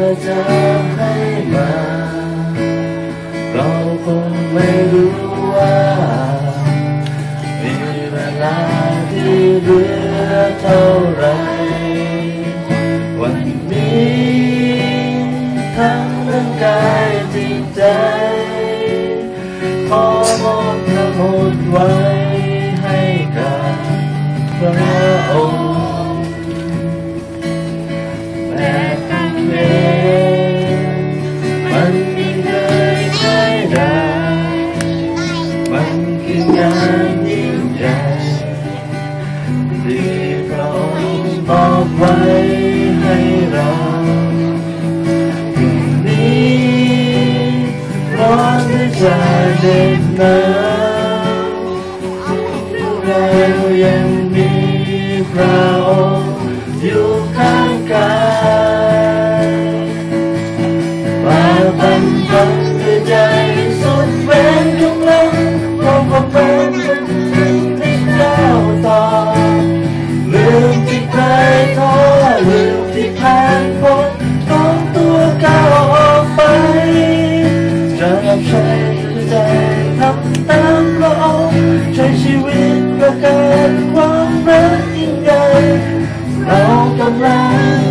และจะให้มาเราคงไม่รู้ว่ามีเวลาที่เหลือเท่าไร วันนี้ทั้งร่างกายจิตใจ ขอมอบทั้งหมดไว้ มันไม่เคยใช่ได้มันคืองานยิ่งใหญ่ที่พระองค์มอบไว้ให้เราพรุ่งนี้ร้อนหรือจะเด็ดหนาวเรายังมีพระองค์ ที่เคยท้อลืมที่ผ่านพ้นของตัวก้าวออกไปจะรับใช้ใจทำตามพระองค์ใช้ชีวิตเพื่อการความรักยิ่งใหญ่เรากำลัง